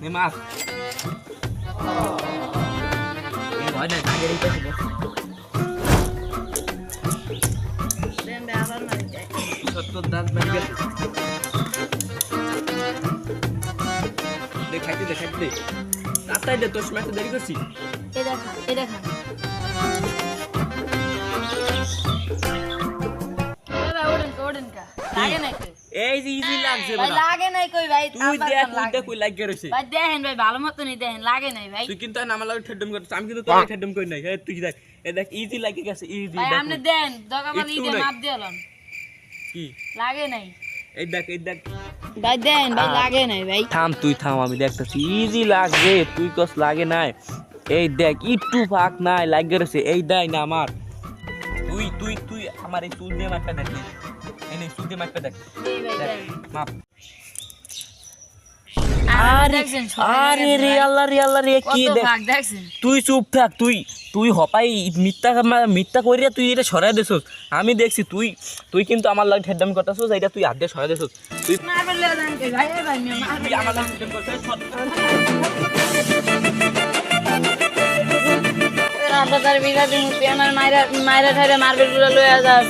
নে মাছ। সত্তর দাঁত বাড়ি গেছে। দেখ, খাইতে দে তোর সময় দেরি করছি। এই দেখান এই দেখান ভাই ওড়েন ওড়েন কা লাগে কই এই যে ইজি লাগছে ভাই লাগে নাই কই ভাই তুই দেখ লাগে? উইটা কই লাগিয়ে রইছে ভাই দেখেন ভাই ভালো মতনই দেখেন লাগে নাই ভাই। তুই কিন্তু আমার লাগে ঠেডম করছিস আমি কিন্তু তোর ঠেডম করি নাই। তুই দেখ এই দেখ ইজি লাগে গেছে ইজি ভাই আপনি দেন মানে একটু ইদে নাই। মাপ দিলাম কি? লাগে নাই। এই দেখ এই দেখ। ভাই দেন ভাই লাগে নাই ভাই। থাম তুই থাম আমি দেখতেছি ইজি লাগবে তুই কস লাগে নাই। এই দেখ একটু ফাঁক নাই লাগে রয়েছে এই দেয় না আমার। তুই তুই তুই আমার এই চুল দিয়ে মাপটা দেখ। এই নে চুল দিয়ে মাপটা দেখ মাপ। আরে রে আল্লাহ রে আল্লাহ রে কি দেখ। তুই চুপ থাক তুই তুই হপাই মিথ্যা মিথ্যা করিয়া তুই এটা সরাই দেছস। আমি দেখছি তুই তুই কিন্তু আমার লাগে ঠেডাম করতেছস এটা তুই দিয়ে সরাই দেছস। তুই মারবেন আমার ঠেডাম বিঘা দিন মাইরা মাইরা ঠাইরা মারবেলগুলো লয়ে যাস।